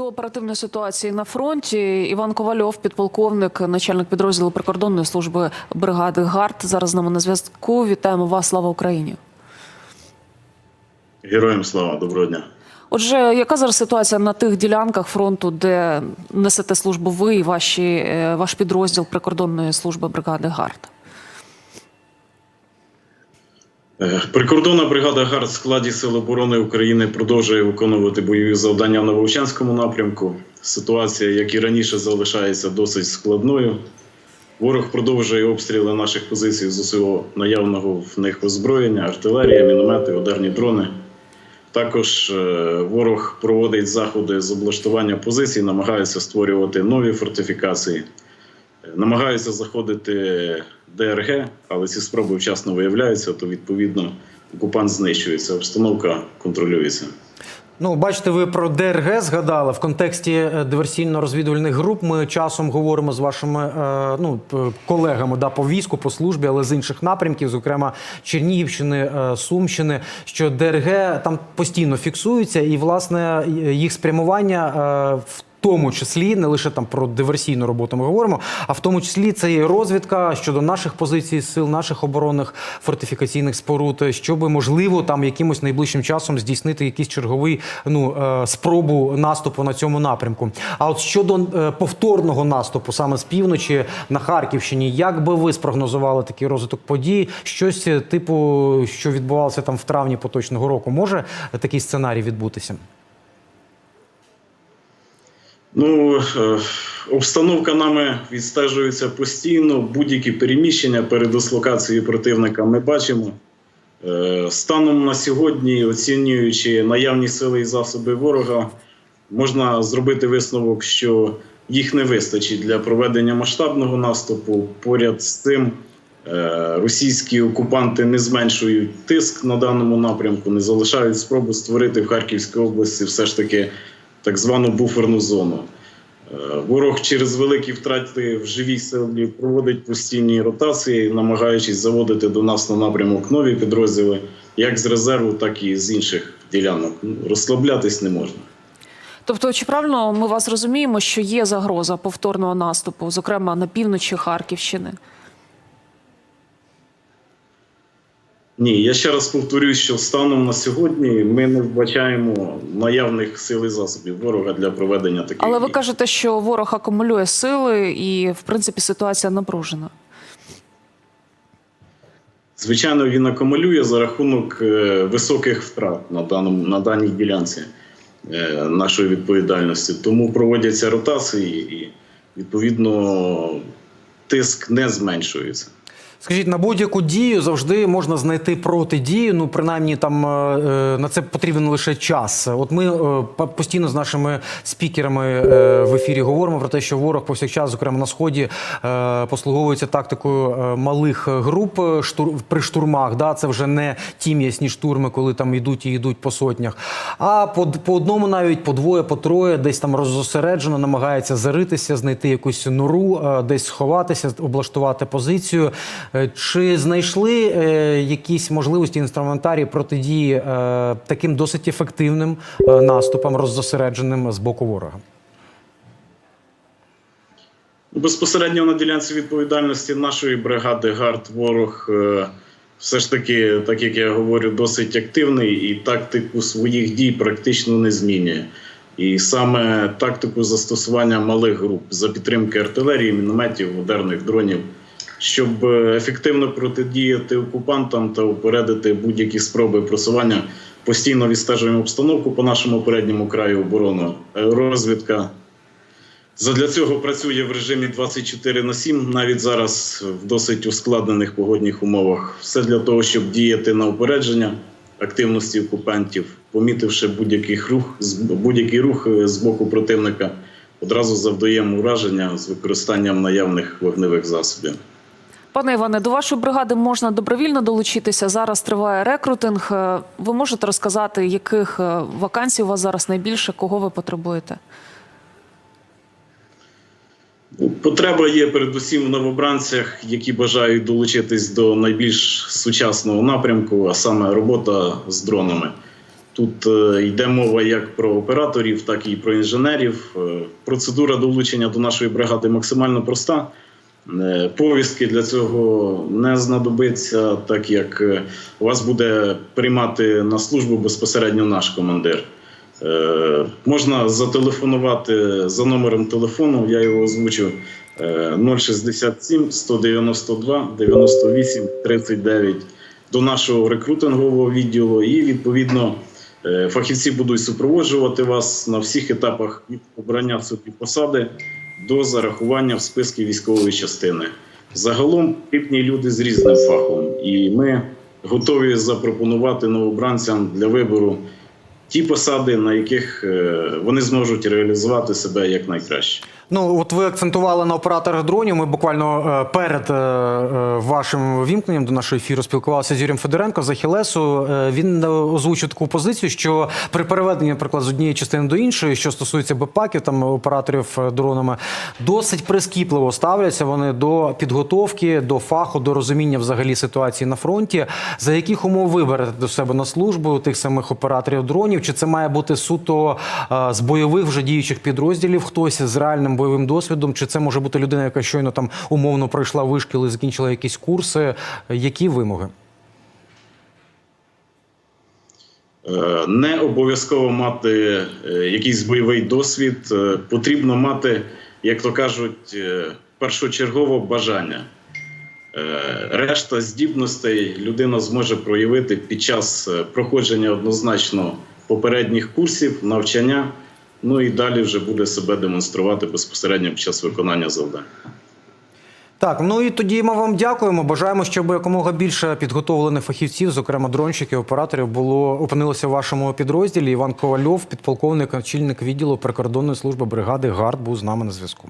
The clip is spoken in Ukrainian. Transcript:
до оперативної ситуації на фронті. Іван Ковальов, підполковник, начальник підрозділу прикордонної служби бригади ГАРД. Зараз з нами на зв'язку. Вітаємо вас. Слава Україні. Героям слава, доброго дня. Отже, яка зараз ситуація на тих ділянках фронту, де несете службу ви і ваші, е, ваш підрозділ прикордонної служби бригади ГАРД? Прикордонна бригада ГАРД в складі Сил оборони України продовжує виконувати бойові завдання на Вовчанському напрямку. Ситуація, як і раніше, залишається досить складною. Ворог продовжує обстріли наших позицій з усього наявного в них озброєння, артилерія, міномети, ударні дрони. Також е, ворог проводить заходи з облаштування позицій, намагається створювати нові фортифікації, Е, намагаються заходити ДРГ, але ці спроби вчасно виявляються, то відповідно окупант знищується, обстановка контролюється. Ну, бачите, ви про ДРГ згадали в контексті е, диверсійно-розвідувальних груп. Ми часом говоримо з вашими е, ну, колегами да, по війську, по службі, але з інших напрямків, зокрема Чернігівщини, е, Сумщини, що ДРГ там постійно фіксуються, і власне їх спрямування в тому числі не лише там про диверсійну роботу ми говоримо, а в тому числі це і розвідка щодо наших позицій сил, наших оборонних фортифікаційних споруд, щоб можливо там якимось найближчим часом здійснити якийсь черговий ну е, спробу наступу на цьому напрямку. А от щодо е, повторного наступу саме з півночі на Харківщині, як би ви спрогнозували такий розвиток подій? Щось е, типу, що відбувалося там в травні поточного року, може такий сценарій відбутися? Ну, е, обстановка нами відстежується постійно. Будь-які переміщення перед дислокацією противника ми бачимо. Е, Станом на сьогодні, оцінюючи наявні сили і засоби ворога, можна зробити висновок, що їх не вистачить для проведення масштабного наступу. Поряд з цим е, російські окупанти не зменшують тиск на даному напрямку, не залишають спробу створити в Харківській області все ж таки так звану буферну зону. Е, Ворог через великі втрати в живій силі проводить постійні ротації, намагаючись заводити до нас на напрямок нові підрозділи, як з резерву, так і з інших ділянок. Ну, Розслаблятись не можна. Тобто, чи правильно ми вас розуміємо, що є загроза повторного наступу, зокрема на півночі Харківщини? Ні, я ще раз повторюю, що станом на сьогодні ми не вбачаємо наявних сил і засобів ворога для проведення таких. Але ви дій. кажете, що ворог акумулює сили, і в принципі ситуація напружена. Звичайно, він акумулює за рахунок е, високих втрат на даному на даній ділянці е, нашої відповідальності. Тому проводяться ротації, і відповідно тиск не зменшується. Скажіть, на будь-яку дію завжди можна знайти протидію. Ну, принаймні, там е, е, на це потрібен лише час. От ми е, постійно з нашими спікерами в ефірі говоримо про те, що ворог повсякчас, зокрема на сході, послуговується тактикою малих груп при штурмах. Да? Це вже не ті м'ясні штурми, коли там йдуть і йдуть по сотнях. А по, по одному, навіть по двоє, по троє, десь там роззосереджено, намагається заритися, знайти якусь нору, десь сховатися, облаштувати позицію. Е, Чи знайшли е, якісь можливості інструментарії протидії е, таким досить ефективним наступам, роззосередженим з боку ворога? Безпосередньо на ділянці відповідальності нашої бригади ГАРД ворог все ж таки, так як я говорю, досить активний і тактику своїх дій практично не змінює. І саме тактику застосування малих груп за підтримки артилерії, мінометів, ударних дронів, щоб е, ефективно протидіяти окупантам та упередити будь-які спроби просування, постійно відстежуємо обстановку по нашому передньому краю оборони, розвідка. Задля цього працює в режимі 24 на 7, навіть зараз в досить ускладнених погодних умовах. Все для того, щоб діяти на упередження активності окупантів, помітивши будь-який рух, будь-який рух е, з боку противника, одразу завдаємо ураження з використанням наявних вогневих засобів. Пане Іване, до вашої бригади можна добровільно долучитися. Зараз триває рекрутинг. Е, Ви можете розказати, яких е, вакансій у вас зараз найбільше, кого ви потребуєте? Потреба є передусім в новобранцях, які бажають долучитись до найбільш сучасного напрямку, а саме робота з дронами. Тут е, йде мова як про операторів, так і про інженерів. Процедура долучення до нашої бригади максимально проста. Е, Повістки для цього не знадобиться, так як е, вас буде приймати на службу безпосередньо наш командир. Е, Можна зателефонувати за номером телефону, я його озвучу е, 067 192 98 39 до нашого рекрутингового відділу, і відповідно фахівці будуть супроводжувати вас на всіх етапах обрання собі посади до зарахування в списки військової частини. Загалом потрібні люди з різним фахом, і ми готові запропонувати новобранцям для вибору ті посади, на яких е, вони зможуть реалізувати себе якнайкраще. Ну, от ви акцентували на операторах дронів. Ми буквально е, перед е, вашим вімкненням до нашого ефіру спілкувалися з Юрієм Федоренко з Ахілесу. Він озвучив таку позицію, що при переведенні, наприклад, з однієї частини до іншої, що стосується бепаків, там операторів дронами, досить прискіпливо ставляться вони до підготовки, до фаху, до розуміння взагалі ситуації на фронті. За яких умов ви берете до себе на службу тих самих операторів дронів? Чи це має бути суто е, з бойових вже діючих підрозділів? Хтось з реальним бойовим досвідом? Чи це може бути людина, яка щойно там умовно пройшла вишкіл і закінчила якісь курси? Які вимоги? Е, Не обов'язково мати е, якийсь бойовий досвід. Потрібно мати, як то кажуть, першочергово бажання. Решта здібностей людина зможе проявити під час проходження однозначно попередніх курсів, навчання. Ну і далі вже буде себе демонструвати безпосередньо під час виконання завдань. Так, ну і тоді ми вам дякуємо. Бажаємо, щоб якомога більше підготовлених фахівців, зокрема дронщиків, операторів, було опинилося в вашому підрозділі. Іван Ковальов, підполковник, очільник відділу прикордонної служби бригади ГАРД, був з нами на зв'язку.